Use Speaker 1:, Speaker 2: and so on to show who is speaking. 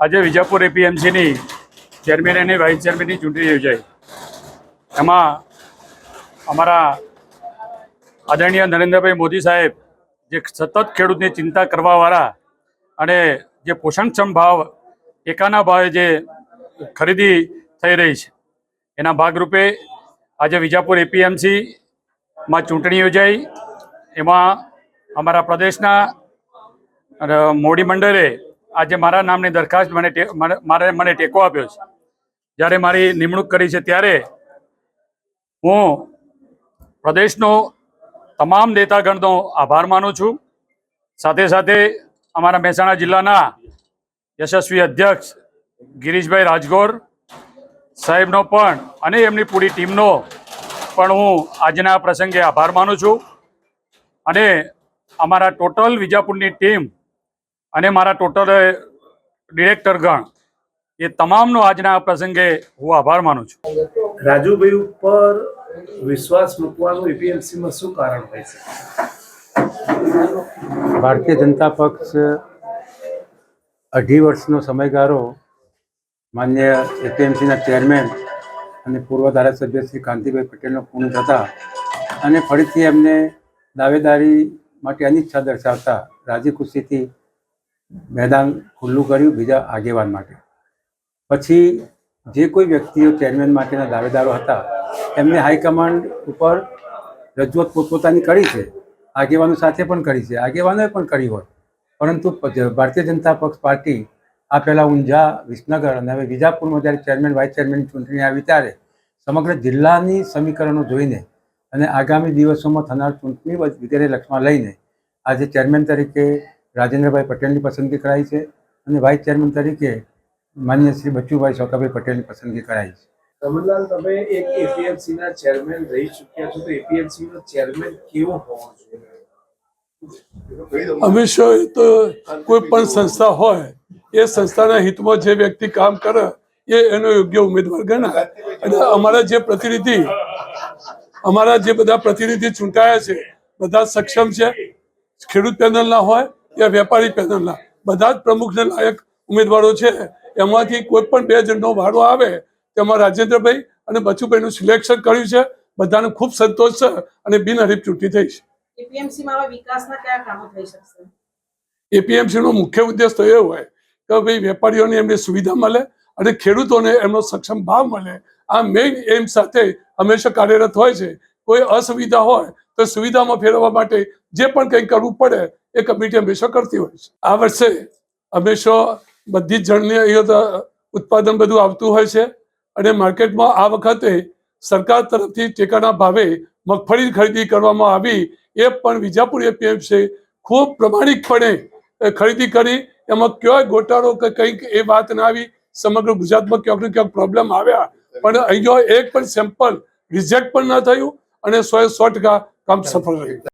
Speaker 1: આજે
Speaker 2: વિજાપુર એપીએમસીની ચેરમેન અને વાઇસ ચેરમેનની ચૂંટણી યોજાઈ. એમાં અમારા આદરણીય નરેન્દ્રભાઈ મોદી સાહેબ જે સતત ખેડૂતની ચિંતા કરવાવાળા અને જે પોષણક્ષમ ભાવ એકાના ભાવે જે ખરીદી થઈ રહી છે, એના ભાગરૂપે આજે વિજાપુર એપીએમસીમાં ચૂંટણી યોજાઈ. એમાં અમારા પ્રદેશના અને મોડી મંડળે આજે મારા નામની દરખાસ્ત મને મારે મને ટેકો આપ્યો છે. જ્યારે મારી નિમણૂક કરી છે ત્યારે હું પ્રદેશનો તમામ નેતાગણનો આભાર માનું છું. સાથે સાથે અમારા મહેસાણા જિલ્લાના યશસ્વી અધ્યક્ષ ગિરીશભાઈ રાજગોર સાહેબનો પણ અને એમની પૂરી ટીમનો પણ હું આજના પ્રસંગે આભાર માનું છું. અને અમારા ટોટલ વિજાપુરની ટીમ અને મારા ટોટલ ડિરેક્ટરગણ એ તમામનો આજના પ્રસંગે હું આભાર માનું છું.
Speaker 3: રાજુભાઈ ઉપર વિશ્વાસ મૂકવાનું એપીએમસીમાં શું કારણ હોય છે?
Speaker 4: ભારતીય જનતા પક્ષ અઢી વર્ષનો સમયગાળો માન્ય એપીએમસીના ચેરમેન અને પૂર્વ ધારાસભ્ય શ્રી કાંતિભાઈ પટેલનો પૂર્ણ થતા અને ફરીથી એમને દાવેદારી માટે અનિચ્છા દર્શાવતા રાજી ખુશીથી મેદાન ખુલ્લું કર્યું બીજા આગેવાન માટે. પછી જે કોઈ વ્યક્તિઓ ચેરમેન માટેના દાવેદારો હતા, એમને હાઈકમાન્ડ ઉપર રજૂઆત પોતપોતાની કરી છે. આગેવાનો સાથે પણ કરી છે. આગેવાનોએ પણ કરી હોય. પરંતુ ભારતીય જનતા પક્ષ પાર્ટી આ પહેલાં ઊંઝા વિસનગર અને હવે વિજાપુરમાં જ્યારે ચેરમેન, વાઇસ ચેરમેનની ચૂંટણી આવી ત્યારે સમગ્ર જિલ્લાની સમીકરણો જોઈને અને આગામી દિવસોમાં થનાર ચૂંટણી વગ- વગેરે લક્ષમાં લઈને આજે ચેરમેન તરીકે રાજેન્દ્રભાઈ પટેલની પસંદગી કરાઈ છે અને વાઇસ ચેરમેન તરીકે માન્ય શ્રી બચ્ચુભાઈ શોકાભાઈ પટેલની પસંદગી કરાઈ છે.
Speaker 3: રમણલાલ તમે એક એપીએમસી ના ચેરમેન રહી ચૂક્યા છો તો એપીએમસી નો ચેરમેન કેવો હોવો જોઈએ?
Speaker 5: હંમેશા તો કોઈ પણ સંસ્થા હોય એ સંસ્થાના હિતમાં જે વ્યક્તિ કામ કરે એ એનો યોગ્ય ઉમેદવાર ગણાય. અને અમારા જે પ્રતિનિધિ અમારા જે બધા પ્રતિનિધિ ચૂંટાયા છે બધા સક્ષમ છે ખેડૂત પેનલના હોય યા વેપારી પેનલના બધા જ પ્રમુખને લાયક ઉમેદવારો છે એમાંથી કોઈ પણ બે જણનો વાડો આવે તેમાં રાજેન્દ્રભાઈ અને બચુભાઈનું સિલેક્શન કર્યું છે. બધાને ખૂબ સંતોષ છે અને બિનહરીફ ચૂંટણી થઈ છે.
Speaker 6: એપીએમસી માં હવે વિકાસના કયા કામો થઈ શકશે?
Speaker 5: એપીએમસી નો મુખ્ય ઉદ્દેશ તો એ હોય કે ભાઈ વેપારીઓને એમની સુવિધા મળે અને ખેડૂતોને એમનો સક્ષમ ભાવ મળે. આ મેઇન એમ સાથે હંમેશા કાર્યરત હોય છે. કોઈ અસુવિધા હોય તો સુવિધામાં ફેરવવા માટે જે પણ કંઈ કરવું પડે એ કમિટી હંમેશા કરતી હોય છે. આ વર્ષે હંમેશા બધી જ જણને અહીંયા ઉત્પાદન બધું આવતું હોય છે અને માર્કેટમાં આ વખતે સરકાર તરફથી ટેકાના ભાવે મગફળી ખરીદી કરવામાં આવી એ પણ વિજાપુર એપીએમસી ખૂબ પ્રમાણિકપણે ખરીદી કરી. એમાં ક્યાંય ગોટાળો કે કંઈક એ વાત ના આવી. સમગ્ર ગુજરાતમાં ક્યાંક ને ક્યાંક પ્રોબ્લેમ આવ્યા. પણ અહીંયા એક પણ સેમ્પલ રિજેક્ટ પણ ન થયું અને સો એ સો ટકા કામ સફળ રહ્યું.